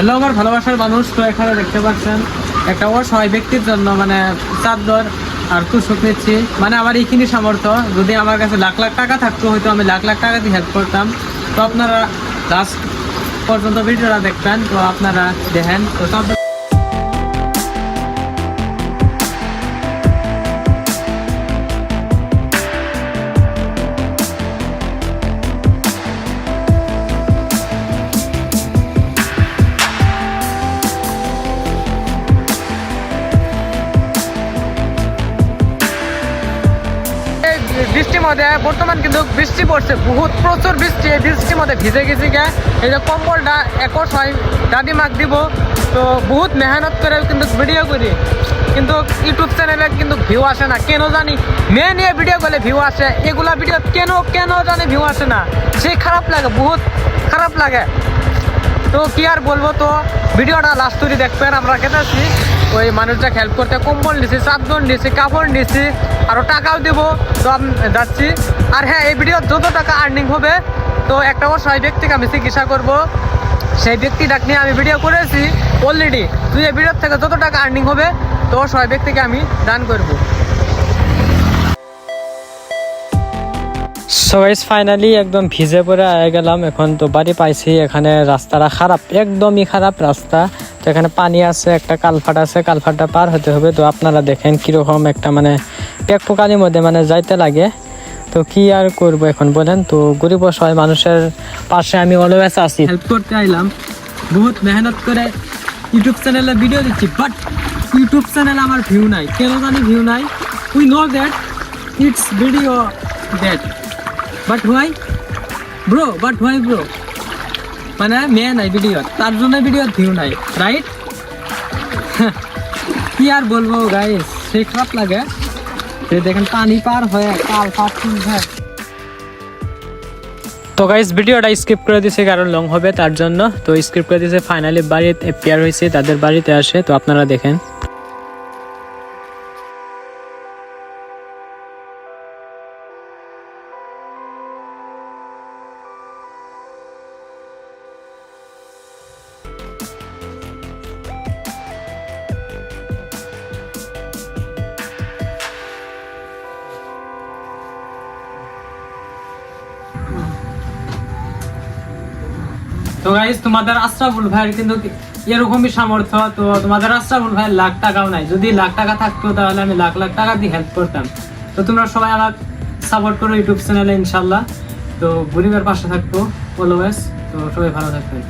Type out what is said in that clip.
Hello আমার ভালোবাসার মানুষ তো এখানে দেখতে পাচ্ছেন। একটা অসহায় ব্যক্তির জন্য মানে চাদর আর তুষক নিচ্ছি। মানে আমার এইখিনি সামর্থ্য, যদি আমার কাছে লাখ লাখ টাকা থাকতো, হয়তো আমি লাখ লাখ টাকা দিয়ে হেল্প করতাম। তো আপনারা লাস্ট পর্যন্ত ভিডিওটা দেখবেন, তো আপনারা দেখেন। তো বৃষ্টির মধ্যে বর্তমান কিন্তু বৃষ্টি পড়ছে, বহুত, প্রচুর বৃষ্টি। এই বৃষ্টির মধ্যে ভিজে গেছি গে। এই যে কম্বলটা একশ হয়, দাদি মাক দিব। তো বহুত মেহনত করে কিন্তু ভিডিও করি। কিন্তু ইউটিউব চ্যানেলে কিন্তু ভিউ আসে না, কেন জানি? মেয়ে নিয়ে ভিডিও করলে ভিউ আসে। এগুলা ভিডিও কেন কেন জানি ভিউ আসে না। সেই খারাপ লাগে, বহুত খারাপ লাগে। তো কি আর বলব তো ভিডিওটা লাস্ট তুই দেখবেন, আমরা খেতেছি। ওই মানুষটা হেল্প করতে, কম্বল নিছি চাদর নিছি, কাপড় নিছি আরও টাকাও দিব। যাচ্ছি। আর হ্যাঁ এই ভিডিও যত টাকা আর্নিং হবে, তো একটা অসহায় ব্যক্তিকে আমি চিকিৎসা করব। সেই ব্যক্তিটাকে নিয়ে আমি ভিডিও করেছি অলরেডি তুই এই ভিডিওর থেকে যত টাকা আর্নিং হবে, তো অসহায় ব্যক্তিকে আমি দান করব। সো ফাইনালি একদম ভিজে পড়ে আয়ে গেলাম। এখন তো বাড়ি পাইছি, এখানে রাস্তাটা খারাপ, একদমই খারাপ রাস্তা। এখানে পানি আছে, একটা কালফাট আছে, কালফাটটা পার হতে হবে। তো আপনারা দেখেন কীরকম একটা মানে পেক পোকানির মধ্যে মানে যাইতে লাগে। তো কি আর করব এখন বলেন? তো গরিব অসহায় মানুষের পাশে আমি অলওয়েজ আছি। হেল্প করতে আইলাম। বহুত মেহনত করে ইউটিউব চ্যানেলে ভিডিও দিচ্ছি বাট ইউটিউব চ্যানেলে আমার ভিউ নাই। কেন জানি ভিউ নাই? We know that it's video that but why bro but why bro মানে মেয়ে নাই ভিডিও তার জন্য ভিডিও ভিউ নাই রাইট কি আর বলব গাইস সে খারাপ লাগে। দেখেন পানি পার হয়ে কাল পার হয় তো গাইস ভিডিওটা স্কিপ করে দিছে, কারণ লং হবে তার জন্য। তো স্কিপ করে দিছে ফাইনালি বাড়িতে পেয়ার হয়েছে, তাদের বাড়িতে আসে, তো আপনারা দেখেন। তো গাইস তোমাদের আশরাফুল ভাইয়ের কিন্তু এরকমই সামর্থ্য, তো তোমাদের আশরাফুল ভাইয়ের লাখ টাকাও নাই। যদি লাখ টাকা থাকতো, তাহলে আমি লাখ লাখ টাকা দিয়ে হেল্প করতাম। তো তোমরা সবাই আমার সাপোর্ট করো ইউটিউব চ্যানেলে ইনশাল্লাহ তো গরিবের পাশে থাকব অলওয়েজ তো সবাই ভালো থাকবেন।